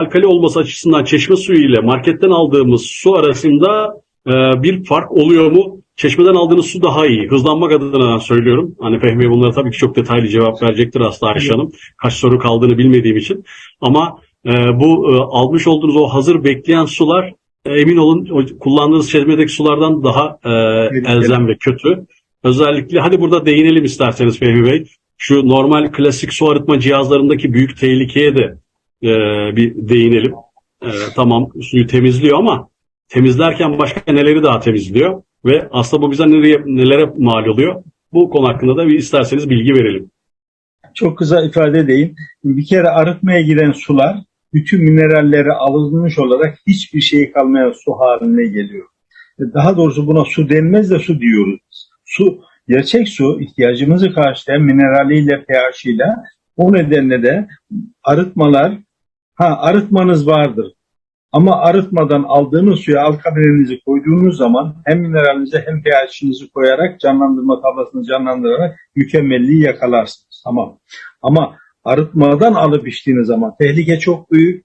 alkali olması açısından çeşme suyu ile marketten aldığımız su arasında e, bir fark oluyor mu? Çeşmeden aldığınız su daha iyi. Hızlanmak adına söylüyorum. Hani Fehmi bunlara tabii ki çok detaylı cevap verecektir aslında Ayşe Hanım. Kaç soru kaldığını bilmediğim için. Ama e, bu e, almış olduğunuz o hazır bekleyen sular e, emin olun o kullandığınız çeşmedeki sulardan daha e, elzem ve kötü. Özellikle hadi burada değinelim isterseniz Fehmi Bey. Şu normal klasik su arıtma cihazlarındaki büyük tehlikeye de e, bir değinelim. E, tamam suyu temizliyor ama temizlerken başka neleri daha temizliyor ve aslında bu bize nereye, nelere mal oluyor? Bu konu hakkında da bir isterseniz bilgi verelim. Çok kısa ifade edeyim. Bir kere arıtmaya giren sular bütün mineralleri alınmış olarak hiçbir şey kalmayan su haline geliyor. Daha doğrusu buna su denmez de su diyoruz. Su, gerçek su ihtiyacımızı karşılayan mineraliyle, pH'iyle o nedenle de arıtmalar, ha arıtmanız vardır. Ama arıtmadan aldığınız suya alkalininizi koyduğunuz zaman hem mineralinizi hem pH'inizi koyarak canlandırma tablasını canlandırarak mükemmelliği yakalarsınız. Tamam. Ama arıtmadan alıp içtiğiniz zaman tehlike çok büyük.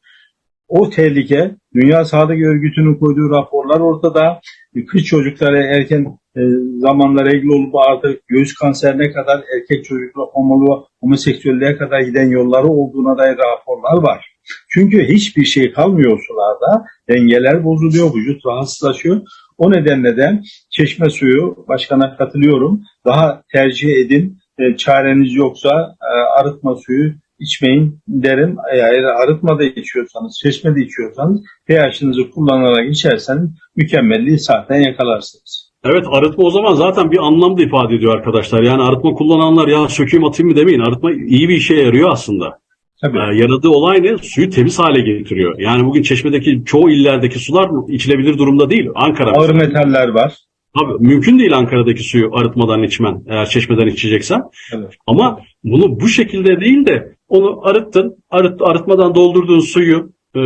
O tehlike Dünya Sağlık Örgütü'nün koyduğu raporlar ortada. Kız çocuklara erken e, zamanla regl olup artık göğüs kanserine kadar erkek çocukla homolo, homoseksüelliğe kadar giden yolları olduğuna dair raporlar var. Çünkü hiçbir şey kalmıyor sularda. Dengeler bozuluyor, vücut rahatsızlaşıyor. O nedenle de çeşme suyu, başkana katılıyorum, daha tercih edin. E, çareniz yoksa e, arıtma suyu içmeyin derim. Eğer arıtmada içiyorsanız, çeşmede içiyorsanız pH'inizi kullanarak içerseniz mükemmelliği zaten yakalarsınız. Evet arıtma o zaman zaten bir anlam da ifade ediyor arkadaşlar. Yani arıtma kullananlar ya sökeyim atayım mı demeyin. Arıtma iyi bir işe yarıyor aslında. Tabii. Ee, yaradığı olay ne? Suyu temiz hale getiriyor. Yani bugün çeşmedeki çoğu illerdeki sular içilebilir durumda değil. Ankara Ağır mesela. metaller var. Tabii, mümkün değil Ankara'daki suyu arıtmadan içmen eğer çeşmeden içeceksen. Evet. Ama bunu bu şekilde değil de onu arıttın, arıt, arıtmadan doldurduğun suyu e,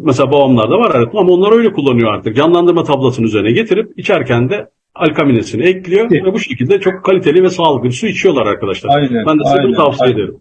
mesela babamlarda var arıtma ama onlar öyle kullanıyor artık. Canlandırma tablasının üzerine getirip içerken de alkaminesini ekliyor Evet. ve bu şekilde çok kaliteli ve sağlıklı bir su içiyorlar arkadaşlar. Aynen. ben de size bunu tavsiye aynen. ederim.